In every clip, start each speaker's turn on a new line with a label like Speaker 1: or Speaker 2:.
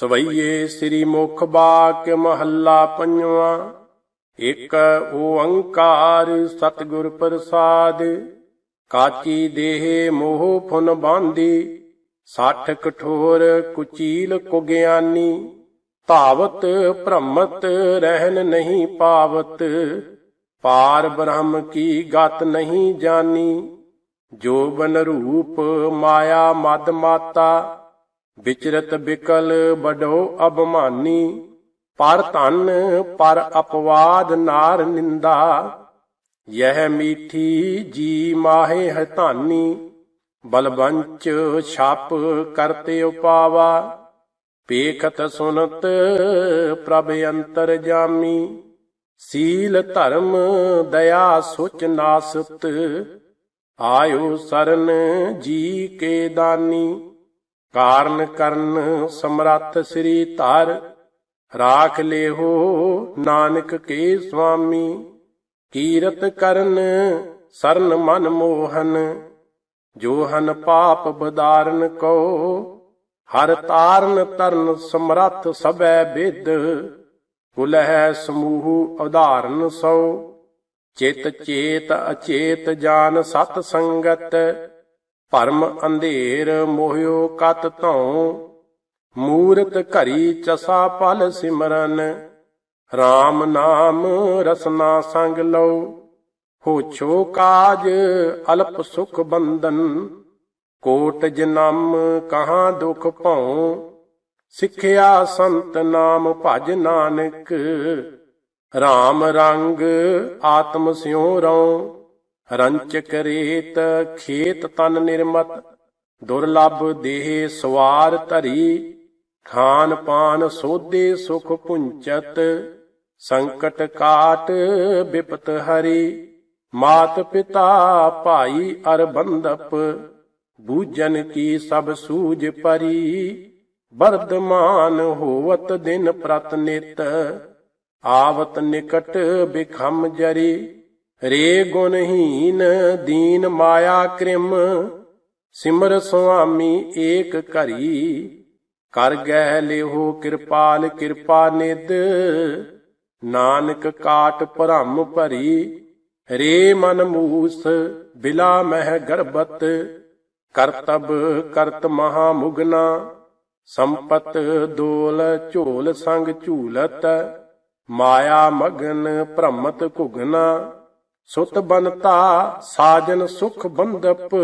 Speaker 1: ਸਵਈਏ ਸ੍ਰੀ ਮੁਖ ਬਾਕ ਮਹੱਲਾ ਪੰਜਵਾਂ। ਇਕ ਓੰਕਾਰ ਸਤਿਗੁਰ ਪ੍ਰਸਾਦ। ਕਾਚੀ ਦੇਹ ਮੋਹ ਫੁਨ ਬਾਂਦੀ। ਸੱਠ ਕਠੋਰ ਕੁਚੀਲ ਕੁਗਿਆਨੀ। ਧਾਵਤ ਭ੍ਰਮਤ ਰਹਿਨ ਨਹੀਂ ਪਾਵਤ। ਪਾਰ ਬ੍ਰਹਮ ਕੀ ਗਤ ਨਹੀਂ ਜਾਨੀ। ਜੋ ਬਨ ਰੂਪ ਮਾਇਆ ਮਦ ਮਾਤਾ। ਵਿਚਰਤ ਬਿਕਲ ਬਡੋ ਅਭਮਾਨੀ, ਪਰ ਧਨ, ਪਰ ਅਪਵਾਦ ਨਾਰ ਨਿੰਦਾ। ਯਹ ਮੀਠੀ ਜੀ ਮਾਹੇ ਹੈ ਧਾਨੀ ਬਲਵੰਚ ਛਾਪ ਕਰਤੇ ਉਪਾਵਾ। ਪੇਖਤ ਸੁਨਤ ਪ੍ਰਭ ਅੰਤਰ ਜਾਮੀ, ਸੀਲ ਧਰਮ ਦਇਆ ਸੁਚ ਨਾਸਤ। ਆਇਓ ਸਰਨ ਜੀ ਕੇ ਦਾਨੀ। ਕਾਰਨ ਕਰਨ ਸਮਰੱਥ ਸ੍ਰੀ ਧਰ, ਰਾਖ ਲੇਹੋ ਨਾਨਕ ਕੇ ਸੁਆਮੀ, ਕੀਰਤ ਕਰਨ ਸਰਨ ਮਨ ਮੋਹਨ, ਜੋ ਹਨ ਪਾਪ ਬਦਾਰਨ ਕੋ ਹਰ ਤਾਰਨ ਤਰਨ ਸਮਰੱਥ ਸਭੈ ਵਿਦ ਕੁਲਹਿ ਸਮੂਹ ਉਦਾਹਰਨ ਸੋ ਚਿਤ ਚੇਤ ਅਚੇਤ ਜਾਨ ਸਤ ਸੰਗਤ ਭਰਮ ਅੰਧੇਰ ਮੋਹਿਓ ਕਤ ਧਉ ਮੂਰਤ ਘਰੀ ਚਸਾ ਪਲ ਸਿਮਰਨ RAM ਨਾਮ ਰਸਨਾ ਸੰਗ ਲਓ, ਹੋਛੋ ਕਾਜ ਅਲਪ ਸੁਖ ਬੰਦਨ ਕੋਟ ਜਨਮ ਕਹਾਂ ਦੁਖ ਭਉ ਸਿੱਖਿਆ ਸੰਤ ਨਾਮ ਭਜ ਨਾਨਕ RAM ਰੰਗ ਆਤਮ ਸਿਉ ਰਉ ਰੰਚਕ ਰੇਤ ਖੇਤ ਤਨ ਨਿਰਮਤ, ਦੁਰਲਭ ਦੇਹ ਸਵਾਰ ਧਰੀ, ਖਾਨ ਪਾਨ ਸੋਧੇ ਸੁਖ ਪੁੰਚਤ, ਸੰਕਟ ਕਾਟ ਬਿਪਤ ਹਰੀ, ਮਾਤ ਪਿਤਾ ਭਾਈ ਅਰ ਬੰਦਪ ਬੂਜਨ ਕੀ ਸਭ ਸੂਝ ਪਰੀ ਵਰਦਮਾਨ ਹੋਵਤ ਦਿਨ ਪ੍ਰਤ ਨਿਤ ਆਵਤ ਨਿਕਟ ਬਿਖਮ ਜਰੀ ਰੇ ਗੁਣਹੀਨ ਦੀਨ ਮਾਇਆ ਕ੍ਰਿਮ, ਸਿਮਰ ਸੁਆਮੀ ਏਕ ਘਰੀ। ਕਰ ਗਹਿ ਲਿਹੋ ਕਿਰਪਾਲ, ਕਿਰਪਾ ਨਿਦ ਨਾਨਕ ਕਾਟ ਭਰਮ ਭਰੀ। ਰੇ ਮਨ ਮੂਸ, ਬਿਲਾ ਮਹਿ ਗਰਬਤ। ਕਰਤਬ ਕਰਤ ਮਹਾ ਮੁਗਨਾ। ਸੰਪਤ ਦੋਲ ਝੋਲ ਸੰਗ ਝੂਲਤ। ਮਾਇਆ ਮਗਨ ਭ੍ਰਮਤ ਘੁਗਨਾ। ਸੁਤ ਬਨਤਾ ਸਾਜਨ ਸੁਖ ਬੰਦਪ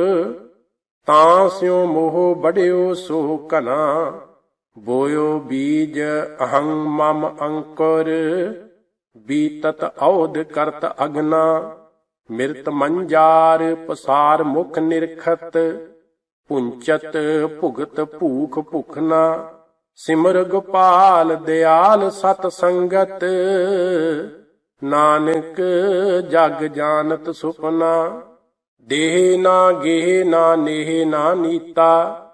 Speaker 1: ਤਾਂ ਸਿਉ ਮੋਹ ਬੜਿਓ ਸੋ ਕਨਾ ਬੋਇਓ ਬੀਜ ਅਹੰ ਮਮ ਅੰਕੁਰ, ਬੀਤਤ ਔਧ ਕਰਤ ਅਗਨਾ। ਮਿਰਤ ਮੰਜਾਰ ਪਸਾਰ ਮੁਖ ਨਿਰਖਤ, ਪੁੰਚਤ ਭੁਗਤ ਭੂਖ ਭੁਖਨਾ। ਸਿਮਰ ਗੋਪਾਲ ਦਿਆਲ ਸਤ ਸੰਗਤ ਨਾਨਕ ਜਗ ਜਾਣਤ ਸੁਪਨਾ, ਦੇਹ ਨਾ ਗੇਹ ਨਾ ਨੇਹ ਨਾ ਨੀਤਾ,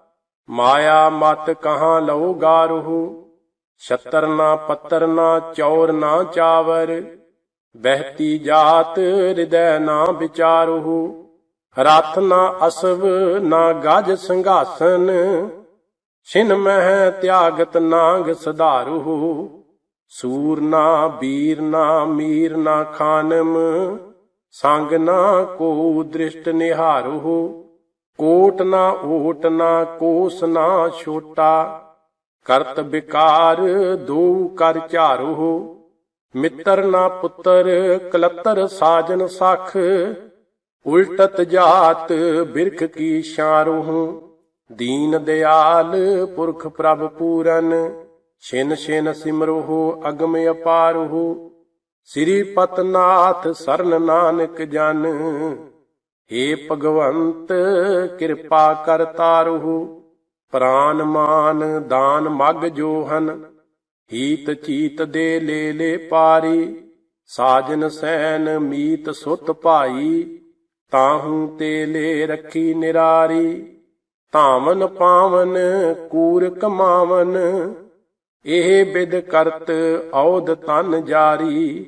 Speaker 1: ਮਾਇਆ ਮਤ ਕਹਾਂ ਲਉ ਗਾਰਹੁ, ਛਤਰ ਨਾ ਪੱਤਰ ਨਾ ਚੌਰ ਨਾ ਚਾਵਰ, ਬਹਿਤੀ ਜਾਤ ਹਿਰਦੈ ਨਾ ਵਿਚਾਰਹੁ, ਰਥ ਨਾ ਅਸਵ ਨਾ ਗਜ ਸੰਘਾਸਨ, ਛਿਨ ਮਹਿ ਤਿਆਗਤ ਨਾਗ ਸਧਾਰਹੁ। ਸੂਰ ਨਾ, ਬੀਰ ਨਾ, ਮੀਰ ਨਾ, ਖਾਨਮ, ਸੰਗ ਨਾ ਕੋ ਦ੍ਰਿਸ਼ਟ ਨਿਹਾਰਹੁ, ਕੋਟ ਨਾ, ਓਟ ਨਾ, ਕੋਸ ਨਾ, ਛੋਟਾ, ਕਰਤ ਬਿਕਾਰ, ਦੋ ਕਰ ਝਾਰਹੁ, ਮਿੱਤਰ ਨਾ, ਪੁੱਤਰ, ਕਲਤਰ, ਸਾਜਨ, ਸਖ, ਉਲਟਤ ਜਾਤ, ਬਿਰਖ ਕੀ ਸ਼ਾਰੋਹ ਦੀਨ ਦਿਆਲ, ਪੁਰਖ ਪ੍ਰਭ ਪੂਰਨ ਛਿਨ ਛਿਨ ਸਿਮਰੋਹ, ਅਗਮ ਅਪਾਰਹੁ। ਸ੍ਰੀ ਪਤਨਾਥ ਸਰਨ ਨਾਨਕ ਜਨ ਏ ਭਗਵੰਤ ਕਿਰਪਾ ਕਰ ਤਾਰਹੁ। ਪ੍ਰਾਨ ਮਾਨ ਦਾਨ ਮਗ ਜੋਹਨ, ਹੀਤ ਚੀਤ ਦੇ ਲੈ ਲੈ ਪਾਰੀ। ਸਾਜਨ ਸੈਨ ਮੀਤ ਸੁਤ ਭਾਈ, ਤਾਹੂ ਤੇ ਲੈ ਰੱਖੀ ਨਿਰਾਰੀ। ਧਾਵਨ ਪਾਵਨ ਕੂਰ ਕਮਾਵਨ ਇਹ ਬਿਦ ਕਰਤ ਔਦ ਤਨ ਜਾਰੀ,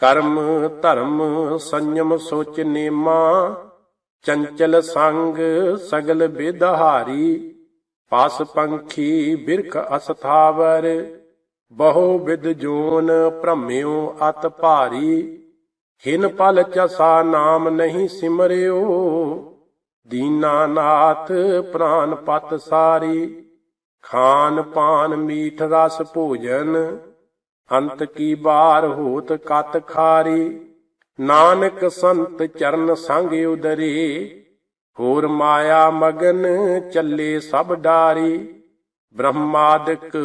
Speaker 1: ਕਰਮ ਧਰਮ ਸੰਯਮ ਸੋਚ ਨੇਮਾ, ਚੰਚਲ ਸੰਗ ਸਗਲ ਬਿਦਹਾਰੀ ਪਸ ਪੰਖੀ ਬਿਰਖ ਅਸਥਾਵਰ ਬਹੁ ਵਿਦ ਜੋਨ ਭ੍ਰਮਿਓ ਅਤ ਭਾਰੀ ਹਿਨ ਪਲ ਚਸਾ ਨਾਮ ਨਹੀਂ ਸਿਮਰਿਓ ਦੀਨਾਨਾਥ ਪ੍ਰਾਨ ਪਤ ਸਾਰੀ। ਖਾਨ ਪਾਨ ਮੀਠ ਰਸ ਭੋਜਨ, ਅੰਤ ਕੀ ਬਾਰ ਹੋਤ ਕਤ ਖਾਰੀ। ਨਾਨਕ ਸੰਤ ਚਰਨ ਸੰਗ ਉਦਰੇ, ਹੋਰ ਮਾਇਆ ਮਗਨ ਚੱਲੇ ਸਭ ਡਾਰੀ। ਬ੍ਰਹਮਾਦਿਕ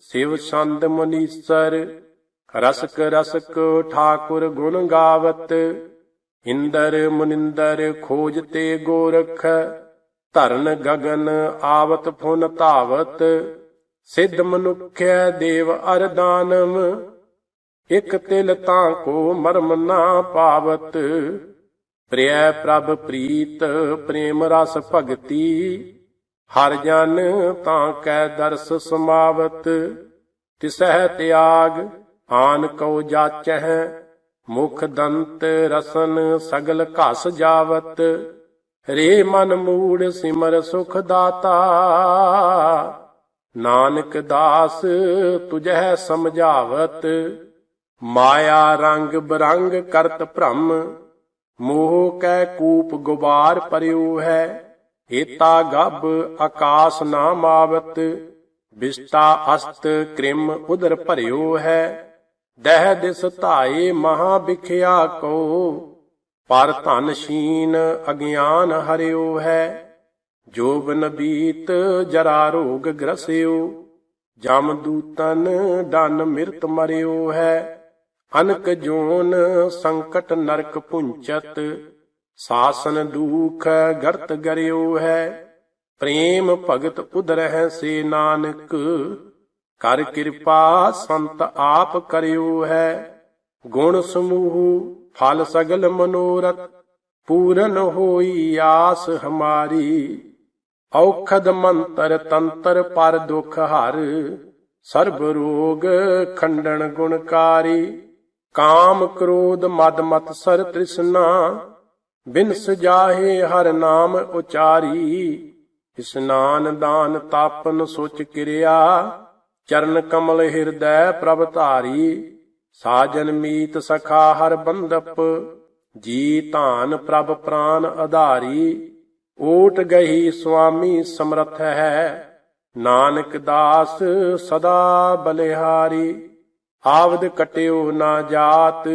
Speaker 1: ਸਿਵ ਸੰਦ ਮੁਨੀਸਰ, ਰਸਕ ਰਸਕ ਠਾਕੁਰ ਗੁਣ ਗਾਵਤ। ਇੰਦਰ ਮੁਨਿੰਦਰ ਖੋਜ ਤੇ ਗੋਰਖ ਧਰਨ ਗਗਨ ਆਵਤ ਫੁਨ ਧਾਵਤ, ਸਿੱਧ ਮਨੁਖੈ ਦੇਵ ਅਰਦਾਨਮ ਇਕ ਤਿਲ ਤਾਂ ਕੋ ਮਰਮ ਨਾ ਪਾਵਤ। ਪ੍ਰਿਯ ਪ੍ਰਭ ਪ੍ਰੀਤ, ਪ੍ਰੇਮ ਰਸ ਭਗਤੀ, ਹਰ ਜਨ ਤਾਂ ਕੈ ਦਰਸ ਸਮਾਵਤ। ਤਿਸਹਿ ਤਿਆਗ, ਆਨ ਕਉ ਜਾਚਹਿ, ਮੁਖ ਦੰਤ ਰਸਨ ਸਗਲ ਘਸ ਜਾਵਤ। ਰੇ ਮਨ ਮੂੜ ਸਿਮਰ ਸੁਖ ਦਾਤਾ। ਨਾਨਕ ਦਾਸ ਤੁਝੈ ਸਮਝਾਵਤ। ਮਾਇਆ ਰੰਗ ਬਰੰਗ ਕਰਤ ਭ੍ਰਮ। ਮੋਹ ਕੈ ਕੂਪ ਗੁਬਾਰ ਪਰਿਉ ਹੈ। ਏਤਾ ਗੱਬ ਆਕਾਸ ਨਾ ਮਾਵਤ ਵਿਸਤਾ ਅਸਤ ਕ੍ਰਿਮ ਉਦਰ ਭਰਿਓ ਹੈ। ਦਹਿ ਦਿਸ ਧਾਏ ਮਹਾ ਵਿਖਿਆ ਕੋ। ਪਰ ਧਨ ਸ਼ੀਨ ਅਗਿਆਨ ਹਰਿਓ ਹੈ ਜੋਬਨ ਬੀਤ ਜਰਾ ਰੋਗ ਗ੍ਰਸਿਓ, ਜਮ ਦੂਤਨ ਡਨ ਮਿਰਤ ਮਰਿਓ ਹੈ, ਅਨਕ ਜੋਨ ਸੰਕਟ ਨਰਕ ਪੁੰਚਤ, ਸਾਸਨ ਦੁਖ ਗਰਤ ਗਰਿਓ ਹੈ, ਪ੍ਰੇਮ ਭਗਤ ਉਦਰਹਿ ਸੇ ਨਾਨਕ, ਕਰ ਕਿਰਪਾ ਸੰਤ ਆਪ ਕਰਿਓ ਹੈ, ਗੁਣ ਸਮੂਹ ਫਲ ਸਗਲ ਮਨੋਰਥ, ਪੂਰਨ ਹੋਈ ਆਸ ਹਮਾਰੀ। ਔਖਦ ਮੰਤਰ ਤੰਤਰ ਪਰ ਦੁਖ ਹਰ, ਸਰਬ ਰੋਗ ਖੰਡਨ ਗੁਣਕਾਰੀ ਕਾਮ ਕ੍ਰੋਧ ਮਦ ਮਤ ਸਰ ਤ੍ਰਿਸ਼ਨਾ, ਬਿਨਸ ਸਜਾਹੇ ਹਰ ਨਾਮ ਉਚਾਰੀ। ਇਸਨਾਨ ਦਾਨ ਤਾਪਨ ਸੁਚ ਕਿਰਿਆ, ਚਰਨ ਕਮਲ ਹਿਰਦੈ ਪ੍ਰਭ ਧਾਰੀ। ਸਾਜਨ ਮੀਤ ਸਖਾ ਹਰ ਬੰਦਪ, ਜੀ ਧਾਨ ਪ੍ਰਭ ਪ੍ਰਾਨ ਆਧਾਰੀ ਓਟ ਗਹੀ ਸੁਆਮੀ ਸਮਰਥ ਹੈ, ਨਾਨਕ ਦਾਸ ਸਦਾ ਬਲਿਹਾਰੀ, ਆਵਦ ਕਟਿਓ ਨਾ ਜਾਤ,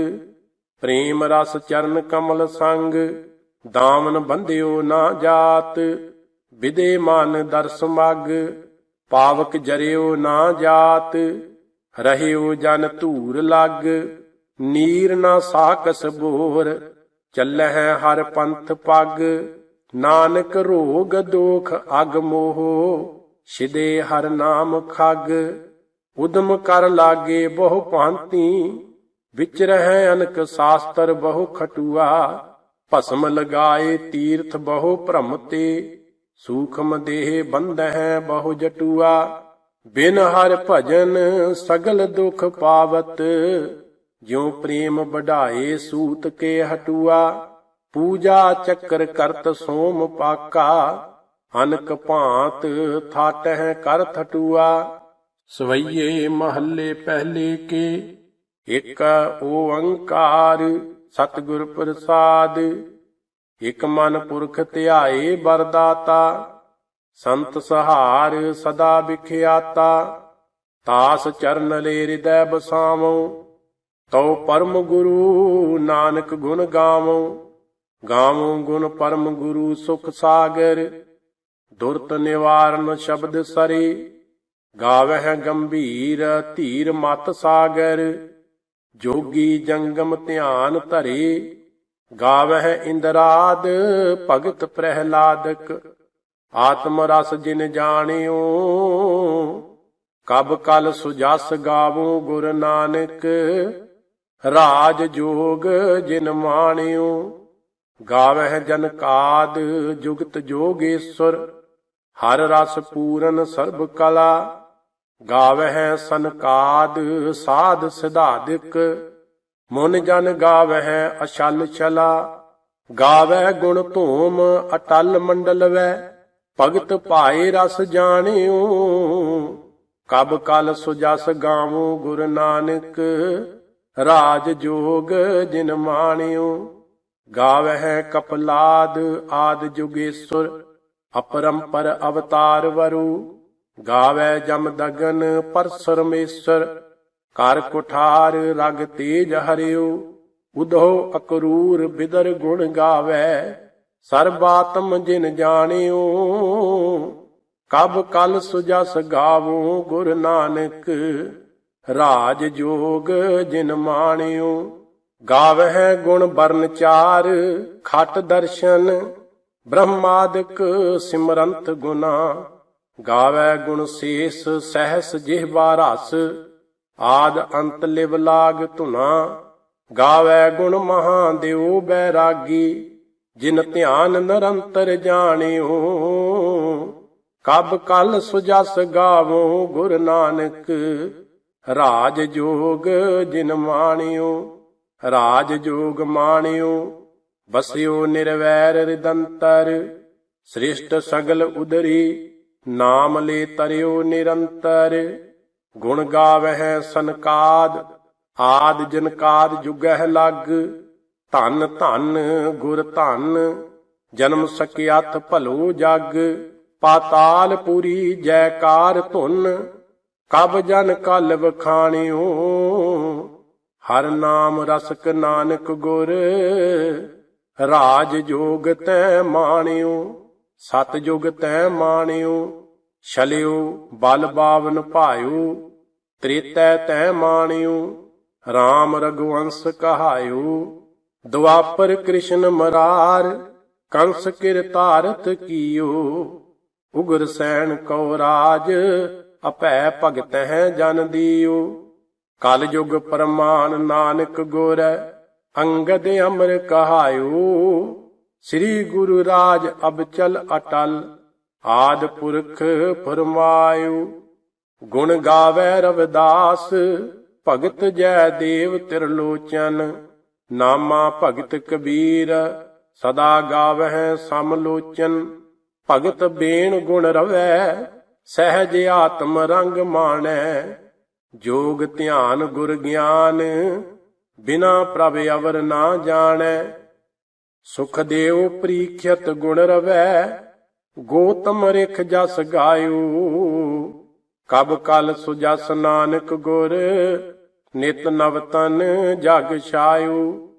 Speaker 1: ਪ੍ਰੇਮ ਰਸ ਚਰਨ ਕਮਲ ਸੰਗ, ਦਾਮਨ ਬੰਧਿਓ ਨਾ ਜਾਤ, ਵਿਦੇ ਮਨ ਦਰਸ ਮਗ, ਪਾਵਕ ਜਰਿਓ ਨਾ ਜਾਤ ਰਹਿਓ ਜਨ ਧੂਰ ਲੱਗ, ਨੀਰ ਨਾ ਸਾਕਸ ਬੋਰ, ਚੱਲਹਿ ਹਰ ਪੰਥ ਪਗ, ਨਾਨਕ ਰੋਗ ਦੋਖ ਅਗ ਮੋਹ ਸਿਦੇ ਹਰ ਨਾਮ ਖਗ, ਉਦਮ ਕਰ ਲਾਗੇ ਬਹੁ ਭਾਂਤੀ, ਵਿਚ ਰਹਿ ਅਨਕ ਸਾਸਤਰ ਬਹੁ ਖਟੂਆ, ਭਸਮ ਲਗਾਏ ਤੀਰਥ ਬਹੁ ਭ੍ਰਮ ਤੇ, ਸੂਖਮ ਦੇਹ ਬੰਧਹਿ ਬਹੁ ਜਟੂਆ। ਬਿਨ ਹਰ ਭਜਨ ਸਗਲ ਦੁਖ ਪਾਵਤ, ਜਿਉ ਪ੍ਰੇਮ ਵਢਾਏ ਸੂਤ ਕੇ ਹਟੂਆ, ਪੂਜਾ ਚੱਕਰ ਕਰਤ ਸੋਮ ਪਾਕਾ, ਅਨਕ ਭਾਂਤ ਥਾਟਹਿ ਕਰ ਥਟੂਆ। ਸਵਈਏ ਮਹੱਲੇ ਪਹਿਲੇ ਕੇ, ਇਕ ਓੰਕਾਰ ਸਤਿਗੁਰ ਪ੍ਰਸਾਦ, ਇਕ ਮਨ ਪੁਰਖ ਧਿਆਏ ਬਰਦਾਤਾ ਸੰਤ ਸਹਾਰ ਸਦਾ ਵਿਖਿਆਤਾ, ਤਾਸ ਚਰਨ ਲੈ ਹਿਰਦੈ ਬਸਾਵੋ ਤਉ ਪਰਮ ਗੁਰੂ ਨਾਨਕ ਗੁਣ ਗਾਵੋ ਗਾਵੋ ਗੁਣ ਪਰਮ ਗੁਰੂ ਸੁਖ ਸਾਗਰ, ਦੁਰਤ ਨਿਵਾਰਨ ਸ਼ਬਦ ਸਰੇ, ਗਾਵਹਿ ਗੰਭੀਰ ਧੀਰ ਮਤ ਸਾਗਰ, ਜੋਗੀ ਜੰਗਮ ਧਿਆਨ ਧਰੇ, ਗਾਵਹਿ ਇੰਦਰਾਦ ਭਗਤ ਪ੍ਰਹਿਲਾਦਕ ਆਤਮ ਰਸ ਜਿਨ ਜਾਣਿਓ, ਕਬ ਕਲ ਸੁਜਸ ਗਾਵੋ ਗੁਰ ਨਾਨਕ, ਰਾਜ ਜੋਗ ਜਿਨ ਮਾਣਿਓ। ਗਾਵਹਿ ਜਨ ਕਾਦ ਜੁਗਤ ਜੋਗੇਸ਼ਵਰ, ਹਰ ਰਸ ਪੂਰਨ ਸਰਬ ਕਲਾ। ਗਾਵਹਿ ਸੰਕਾਦ ਸਾਧ ਸਿਧਾਦਿਕ, ਮਨ ਜਨ ਗਾਵਹਿ ਅਛਲ ਛਲਾ। ਗਾਵੈ ਗੁਣ ਧੂਮ ਅਟਲ ਮੰਡਲ ਵੈ ਭਗਤ ਭਾਏ ਰਸ ਜਾਣਿਓ, ਕਬ ਕਲ ਸੁਜਸ ਗਾਵੋ ਗੁਰ ਨਾਨਕ, ਰਾਜ ਜੋਗ ਜਿਨ ਮਾਣਿਓ। ਗਾਵਹਿ ਕਪਲਾਦ ਆਦ ਜੁਗੇਸ਼ਵਰ ਅਪਰੰਪਰ ਅਵਤਾਰ ਵਰੂ। ਗਾਵੈ ਜਮ ਦਗਨ ਪਰਸਰਮੇਸ਼ਰ ਕਰ ਕੁਠਾਰ ਰਗ ਤੇਜ ਹਰਿਓ। ਉਦੋ ਅਕਰੂਰ ਬਿਦਰ ਗੁਣ ਗਾਵੈ ਸਰਬਾਤਮ ਜਿਨ ਜਾਣਿਓ, ਕਬ ਕਲ ਸੁਜਸ ਗਾਵੋ ਗੁਰ ਨਾਨਕ। ਰਾਜ ਜੋਗ ਜਿਨ ਮਾਣਿਓ, ਗਾਵਹਿ ਗੁਣ ਬਰਨ ਚਾਰ, ਖਟ ਦਰਸ਼ਨ, ਬ੍ਰਹਮਾਦਿਕ ਸਿਮਰੰਤ ਗੁਨਾ ਗਾਵੈ ਗੁਣ ਸੇਸ ਸਹਿਸ ਜਿਹਵਾ ਰਸ, ਆਦ ਅੰਤ ਲਿਵ ਲਾਗ ਧੁਨਾ। ਗਾਵੈ ਗੁਣ ਮਹਾਦੇਵ ਬੈਰਾਗੀ ਜਿਨ ਧਿਆਨ ਨਿਰੰਤਰ ਜਾਣਿਓ, ਕਬ ਕਲ ਸੁਜਸ ਗਾਵੋ ਗੁਰ ਨਾਨਕ। ਰਾਜ ਜੋਗ ਜਿਨ ਮਾਣਿਓ, ਰਾਜ ਜੋਗ ਮਾਣਿਓ ਬਸਿਓ ਨਿਰਵੈਰ ਰਿਦੰਤਰ ਸ੍ਰਿਸ਼ਟ ਸਗਲ ਉਦਰੀ, ਨਾਮ ਲੈ ਤਰਿਓ ਨਿਰੰਤਰ। ਗੁਣ ਗਾਵਹਿ ਸੰਕਾਦ ਆਦ ਜਨਕਾਦ ਜੁਗਹਿ ਲੱਗ। ਧਨ ਧਨ ਗੁਰ ਧਨ, ਜਨਮ ਸਕਿਆਥ ਭਲੋ ਜਗ, ਪਾਤਾਲ ਪੁਰੀ ਜੈਕਾਰ ਧੁਨ, ਕਬ ਜਨ ਕਲ ਵਖਾਣਿਓ ਹਰ ਨਾਮ ਰਸਕ ਨਾਨਕ ਗੁਰ, ਰਾਜ ਜੋਗ ਤੈ ਮਾਣਿਓ, ਸਤ ਜੁਗ ਤੈ ਮਾਣਿਓ, ਛਲਿਓ ਬਲ ਬਾਵਨ ਭਾਇਓ, ਤ੍ਰੇਤੈ ਤੈ ਮਾਣਿਓ RAM ਰਗਵੰਸ ਕਹਾਇਓ। ਦੁਆਪਰ ਕ੍ਰਿਸ਼ਨ ਮਰਾਰ, ਕੰਸ ਕਿਰ ਧਾਰਤ ਕੀਓ, ਉਗਰ ਸੈਣ ਕਉ ਰਾਜ, ਅਪੈ ਭਗਤ ਹੈ ਜਨ ਦੀਓ। ਕਲ ਯੁਗ ਪਰਮਾਨ ਨਾਨਕ ਗੁਰ, ਅੰਗਦ ਅਮਰ ਕਹਾਇਓ। ਸ੍ਰੀ ਗੁਰੂ ਰਾਜ ਅਬਚਲ ਅਟਲ, ਆਦ ਪੁਰਖ ਫਰਮਾਇਓ। ਗੁਣ ਗਾਵੇ ਰਵਿਦਾਸ, ਭਗਤ ਜੈ ਦੇਵ ਤਿਰਲੋਚਨ। ਨਾਮਾ ਭਗਤ ਕਬੀਰ, ਸਦਾ ਗਾਵਹਿ ਸਮਲੋਚਨ। ਭਗਤ ਬੇਣ ਗੁਣ ਰਵੈ, ਸਹਿਜ ਆਤਮ ਰੰਗ ਮਾਣੈ। ਜੋਗ ਧਿਆਨ ਗੁਰ ਗਿਆਨ, ਬਿਨਾ ਪ੍ਰਭ ਅਵਰ ਨਾ ਜਾਣੈ। ਸੁਖ ਦੇਵ ਪ੍ਰੀਖਿਅਤ ਗੁਣ ਰਵੈ, ਗੋਤਮ ਰਿਖ ਜਸ ਗਾਇਓ। ਕਬ ਕਲ ਸੁਜਸ ਨਾਨਕ ਗੁਰ ਨਿਤ ਨਵ ਤਨ ਜਗ ਛਾਇਓ,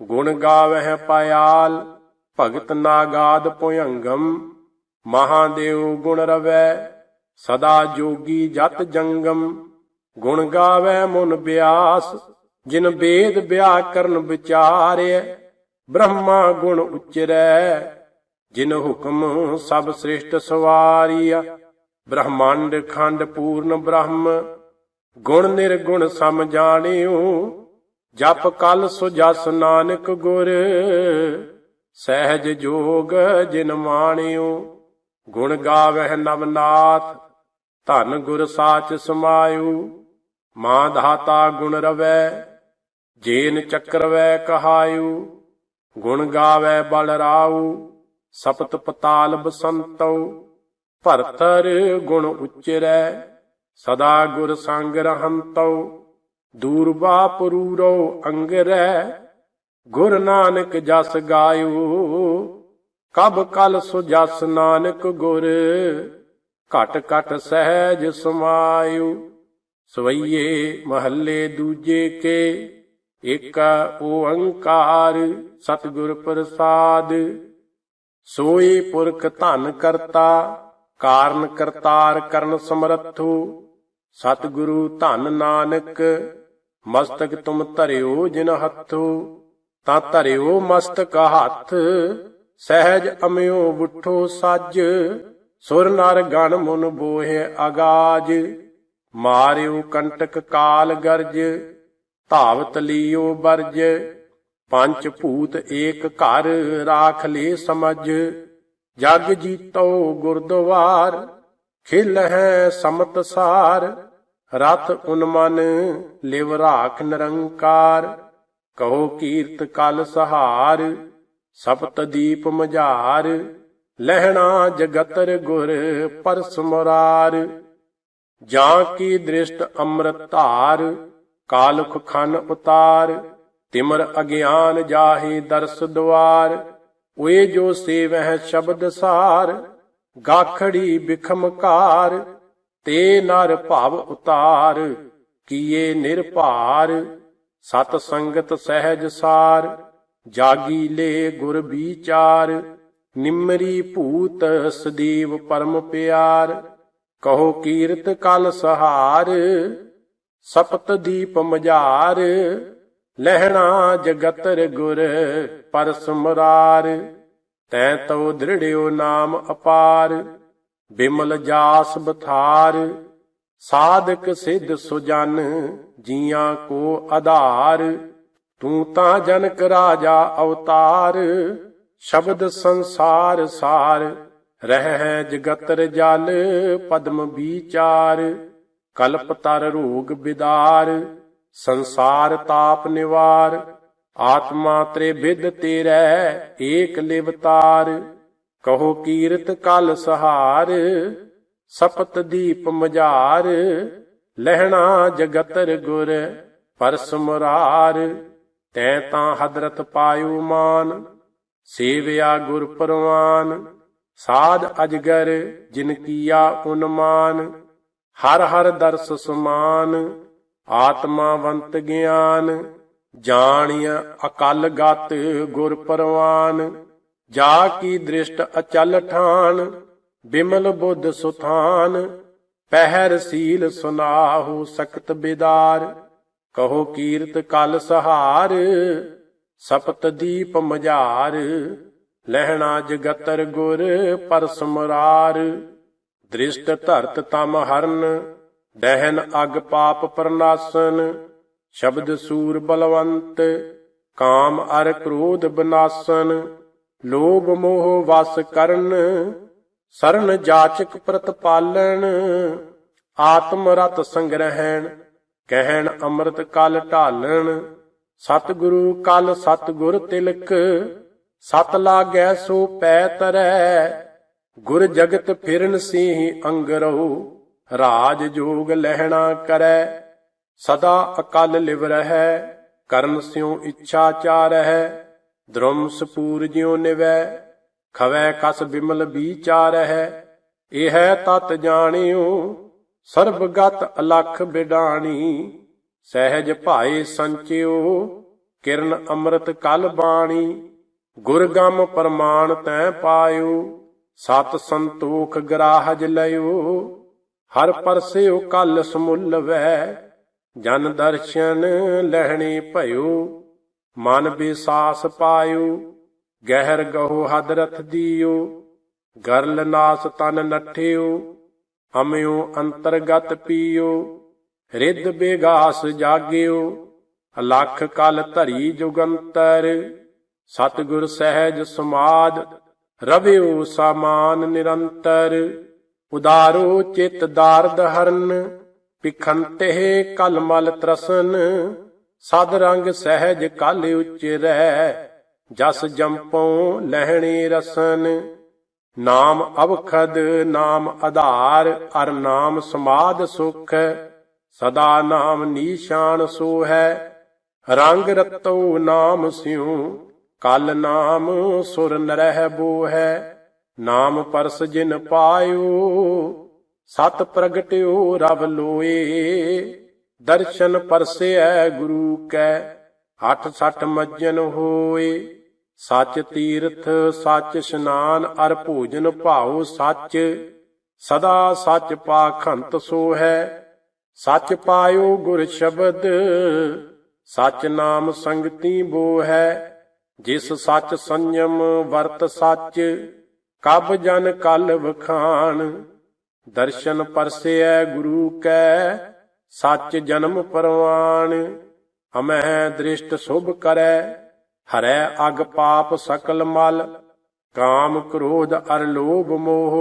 Speaker 1: ਗੁਣ ਗਾਵਹਿ ਪਾਇਆਲ, ਭਗਤ ਨਾਗਾਦ ਭੁਯੰਗਮ, ਮਹਾਦੇਵ ਗੁਣ ਰਵੈ, ਸਦਾ ਜੋਗੀ ਜਤ ਜੰਗਮ, ਗੁਣ ਗਾਵੈ ਮਨ ਬਿਆਸ, ਜਿਨ ਵੇਦ ਵਿਆਹ ਕਰਨ ਵਿਚਾਰਿਆ ਬ੍ਰਹਮਾ ਗੁਣ ਉਚਰੈ, ਜਿਨ ਹੁਕਮ ਸਭ ਸ੍ਰਿਸ਼ਟ ਸਵਾਰੀਆ ਬ੍ਰਹਮੰਡ ਖੰਡ ਪੂਰਨ ਬ੍ਰਹਮ ਗੁਣ ਨਿਰਗੁਣ ਸਮ ਜਾਣਿਓ, ਜਪ ਕਲ ਸੁਜਸ ਨਾਨਕ ਗੁਰ। ਸਹਿਜ ਜੋਗ ਜਿਨ ਮਾਣਿਓ, ਗੁਣ ਗਾਵਹਿ ਨਵਨਾਥ ਧਨ ਗੁਰ ਸਾਚ ਸਮਾਇਓ। ਮਾਂ ਧਾਤਾ ਗੁਣ ਰਵੈ, ਜੇਨ ਚੱਕਰਵੈ ਕਹਾਇਓ। ਗੁਣ ਗਾਵੈ ਬਲ ਰਾਉ ਸਪਤ ਪਤਾਲ ਬਸੰਤਉ ਭਰਤਰ ਗੁਣ ਉਚਰੈ ਸਦਾ ਗੁਰ ਸੰਗ ਰਹੰਤਉ ਦੂਰਬਾ ਪਰੂਰੋ ਅੰਗਰੈ, ਗੁਰ ਨਾਨਕ ਜਸ ਗਾਇਓ ਕਬ ਕਲ ਸੁਜਸ ਨਾਨਕ ਗੁਰ, ਘਟ ਘਟ ਸਹਿਜ ਸਮਾਇਓ ਸਵਈਏ ਮਹੱਲੇ ਦੂਜੇ ਕੇ, ਇਕ ਓੰਕਾਰ ਸਤਿਗੁਰ ਪ੍ਰਸਾਦ। ਸੋਈ ਪੁਰਖ ਧਨ ਕਰਤਾ, ਕਾਰਨ ਕਰਤਾਰ ਕਰਨ ਸਮਰੱਥੋ। ਸਤਿਗੁਰੂ ਧਨ ਨਾਨਕ, ਮਸਤਕ ਤੁਮ ਧਰਿਓ ਜਿਨ ਹੱਥੋ, ਤਾਂ ਧਰਿਓ ਮਸਤਕ ਹੱਥ, ਸਹਿਜ ਅਮਿਓ ਬੁੱਠੋ ਸੱਜ, ਸੁਰ ਨਰ ਗਣ ਮੁਨ ਬੋਹਿ ਆਗਾਜ ਮਾਰਿਓ ਕੰਟਕ ਕਾਲ ਗਰਜ, ਧਾਵਤ ਲੀਓ ਬਰਜ ਪੰਜ ਭੂਤ ਏਕ ਘਰ ਰਾਖ ਲੇ ਸਮਝ, ਜਗ ਜੀਤੋ ਗੁਰਦੁਆਰ ਖਿਲ ਹੈ ਸਮਤ ਸਾਰ, ਰਥ ਉਨਮਨ ਲਿਵ ਰਾਖ ਨਿਰੰਕਾਰ। ਕਹੋ ਕੀਰਤ ਕਲ ਸਹਾਰ, ਸਪਤ ਦੀਪ ਮਝਾਰ। ਲਹਿਣਾ ਜਗਤਰ ਗੁਰ ਪਰਸ ਮੁਰਾਰ। ਜਾਂ ਕੀ ਦ੍ਰਿਸ਼ਟ ਅੰਮ੍ਰਿਤ ਧਾਰ, ਕਾਲੁਖ ਖਨ ਉਤਾਰ। ਤਿਮਰ ਅਗਿਆਨ ਜਾਹੇ ਦਰਸ ਦੁਆਰ ਓਏ ਜੋ ਸੇਵਹਿ ਸ਼ਬਦ ਸਾਰ। ਗਾਖੜੀ ਬਿਖਮਕਾਰ ਤੇ ਨਰ ਭਵ ਉਤਾਰ, ਕੀਏ ਨਿਰਭਾਰ, ਸਤ ਸੰਗਤ ਸਹਿਜ ਸਾਰ, ਜਾਗੀ ਲੇ ਗੁਰ ਵਿਚਾਰ ਨਿਮਰੀ ਭੂਤ ਸਦੀਵ ਪਰਮ ਪਿਆਰ, ਕਹੋ ਕੀਰਤ ਕਲ ਸਹਾਰ, ਸਪਤ ਦੀਪ ਮਝਾਰ, ਲਹਿਣਾ ਜਗਤਰ ਗੁਰ ਪਰਸ ਮੁਰਾਰ ਤੈ ਤਉ ਦ੍ਰਿੜਿਓ ਨਾਮ ਅਪਾਰ, ਬਿਮਲ ਜਾਸ ਬਥਾਰ, ਸਾਧਕ ਸਿੱਧ ਸੁਜਨ ਜੀਆਂ ਕੋ ਆਧਾਰ, ਤੂੰ ਤਾਂ ਜਨਕ ਰਾਜਾ ਅਵਤਾਰ, ਸ਼ਬਦ ਸੰਸਾਰ ਸਾਰ, ਰਹਿ ਜਗਤਰ ਜਲ ਪਦਮ ਵਿਚਾਰ, ਕਲਪ ਤਰ ਰੋਗ ਬਿਦਾਰ, ਸੰਸਾਰ ਤਾਪ ਨਿਵਾਰ ਆਤਮਾ ਤ੍ਰੇ ਵਿਦ ਏਕ ਲਿਵਤਾਰ ਕਹੋ ਕੀਰਤ ਕਲ ਸਹਾਰ, ਸਪਤ ਦੀਪ ਮਝਾਰ। ਲਹਿਣਾ ਜਗਤਰ ਗੁਰ, ਪਰਸ ਮੁਰਾਰ। ਤੈ ਤਾਂ ਹਦਰਤ ਪਾਇਓ ਮਾਨ, ਸੇਵਿਆ ਗੁਰ ਪਰਵਾਨ। ਸਾਧ ਅਜਗਰ, ਜਿਨ ਕੀਆ ਉਨਮਾਨ। ਹਰ ਹਰ ਦਰਸ ਸਮਾਨ ਆਤਮਾਵੰਤ ਗਿਆਨ। ਜਾਣਿਆ ਅਕਲ ਗਤ ਗੁਰ ਪਰਵਾਨ, ਜਾ ਕੀ ਦ੍ਰਿਸ਼ਟ ਅਚਲ ਠਾਨ, ਬਿਮਲ ਬੁੱਧ ਸੁਥਾਨ, ਪਹਿਰ ਸੀਲ ਸੁਨਾਹੋ ਸਖਤ ਬਿਦਾਰ, ਕਹੋ ਕੀਰਤ ਕਲ ਸਹਾਰ, ਸਪਤ ਦੀਪ ਮਝਾਰ, ਲਹਿਣਾ ਜਗਤਰ ਗੁਰ ਪਰਸਮਰਾਰ ਦ੍ਰਿਸ਼ਟ ਧਰਤ ਤਮ ਹਰਨ ਦਹਿਨ ਅਗ ਪਾਪ ਪਰਨਾਸਨ ਸ਼ਬਦ ਸੂਰ ਬਲਵੰਤ, ਕਾਮ ਅਰ ਕ੍ਰੋਧ ਬਨਾਸਨ, ਲੋਭ ਮੋਹ ਵਸ ਕਰਨ, ਸਰਨ ਜਾਚਕ ਪ੍ਰਤਪਾਲਨ, ਆਤਮ ਰਤ ਸੰਗ੍ਰਹਿਣ, ਕਹਿਣ ਅੰਮ੍ਰਿਤ ਕਲ ਢਾਲਣ, ਸਤਿਗੁਰੂ ਕਲ ਸਤਿਗੁਰ ਤਿਲਕ, ਸਤ ਲਾਗੈ ਸੋ ਪੈ ਤਰੈ, ਗੁਰ ਜਗਤ ਫਿਰਨ ਸੀ ਅੰਗਰਉ ਰਾਜ ਜੋਗ ਲਹਿਣਾ ਕਰੈ। ਸਦਾ ਅਕਲ ਲਿਵ ਰਹੈ ਕਰਨ ਸਿਉ ਇੱਛਾ ਚਾਰਹਿ ਦ੍ਰਮ ਸਪੂਰ ਜਿਉ ਨਿਵੈ, ਖਵੈ ਕਸ ਬਿਮਲ ਵਿਚਾਰਹਿ ਇਹ ਤਤ ਜਾਣਿਓ, ਸਰਬਗਤ ਅਲਖ ਬਿਡਾਣੀ, ਸਹਿਜ ਭਾਏ ਸੰਚਿਓ, ਕਿਰਨ ਅੰਮ੍ਰਿਤ ਕਲ ਬਾਣੀ, ਗੁਰ ਗਮ ਪ੍ਰਮਾਣ ਤੈ ਪਾਇਓ, ਸਤ ਸੰਤੋਖ ਗਰਾਹਜ ਲਿਓ ਹਰ ਪਰਸਿਓ ਕਲ ਸਮੁੱਲ ਵੈ ਜਨ ਦਰਸ਼ਨ ਲਹਿਣੇ ਭਇਓ, ਮਨ ਬਿਸਾਸ ਪਾਇਓ, ਗਹਿਰ ਗਹੋ ਹਦਰਥ ਦੀਓ, ਗਰਲ ਨਾਸ ਤਨ ਨਠਿਓ ਹਮਿਓ ਅੰਤਰਗਤ ਪੀਓ, ਰਿੱਧ ਬੇਗਾਸ ਜਾਗਿਓ, ਅਲਖ ਕਲ ਧਰੀ ਜੁਗੰਤਰ, ਸਤਿਗੁਰ ਸਹਿਜ ਸਮਾਦ, ਰਵਿਓ ਸਾਮਾਨ ਨਿਰੰਤਰ, ਉਦਾਰੋ ਚਿਤ ਦਾਰਦ ਹਰਨ ਪਿਖੰਤੇ ਕਲਮਲ ਤਰਸਨ, ਸਦ ਰੰਗ ਸਹਿਜ ਕਲ ਉਚਰੈ, ਜਸ ਜੰਪੋਂ ਲਹਿਣੇ ਰਸਨ। ਨਾਮ ਅਵਖਦ, ਨਾਮ ਆਧਾਰ ਅਰ ਨਾਮ ਸਮਾਦ ਸੁਖ, ਸਦਾ ਨਾਮ ਨੀਸ਼ਾਨ ਸੋ ਹੈ ਰੰਗ ਰਤੋ ਨਾਮ ਸਿਉ, ਕਲ ਨਾਮ ਸੁਰ ਨਰਹਿ ਬੋ ਹੈ ਨਾਮ ਪਰਸ ਜਿਨ ਪਾਇਓ ਸਤ ਪ੍ਰਗਟਿਓ ਰਵ ਲੋਏ, ਦਰਸ਼ਨ ਪਰਸੈ ਗੁਰੂ ਕੈ, ਹੱਠ ਸੱਠ ਮੱਜਨ ਹੋਏ। ਸੱਚ ਤੀਰਥ, ਸੱਚ ਇਸ਼ਨਾਨ, ਅਰ ਭੋਜਨ ਭਾਉ ਸੱਚ। ਸਦਾ ਸੱਚ ਪਾਖੰਤ ਸੋ ਹੈ ਸੱਚ ਪਾਇਓ ਗੁਰ ਸ਼ਬਦ। ਸੱਚ ਨਾਮ ਸੰਗਤੀ ਬੋ ਹੈ ਜਿਸ ਸੱਚ ਸੰਯਮ ਵਰਤ ਸੱਚ। ਕਬ ਜਨ ਕਲ ਵਖਾਣ ਦਰਸ਼ਨ ਪਰਸੈ ਗੁਰੂ ਕੈ, ਸੱਚ ਜਨਮ ਪਰਵਾਨ ਹਮਹਿ ਦ੍ਰਿਸ਼ਟ ਸੁਭ ਕਰੈ, ਹਰੈ ਅਗ ਪਾਪ ਸਕਲ ਮਲ। ਕਾਮ ਕ੍ਰੋਧ ਅਰ ਲੋਭ ਮੋਹ,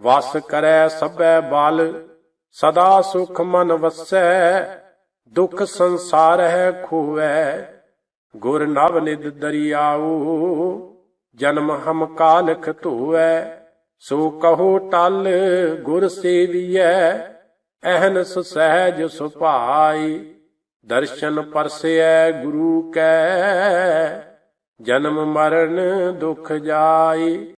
Speaker 1: ਵਸ ਕਰੈ ਸਭੈ ਬਲ। ਸਦਾ ਸੁਖ ਮਨ ਵਸੈ, ਦੁਖ ਸੰਸਾਰ ਹੈ ਖੋਵੈ। ਗੁਰ ਨਵ ਨਿਦ ਦਰਿਆਉ ਜਨਮ ਹਮ ਕਾਲਖ ਧੋਵੈ। ਸੋ ਕਹੋ ਟਲ ਗੁਰ ਸੇਵੀਐ ਅਹਨਸ ਸਹਿਜ ਸੁਭਾਈ, ਦਰਸ਼ਨ ਪਰਸੈ ਗੁਰੂ ਕੈ। ਜਨਮ ਮਰਨ ਦੁਖ ਜਾਈ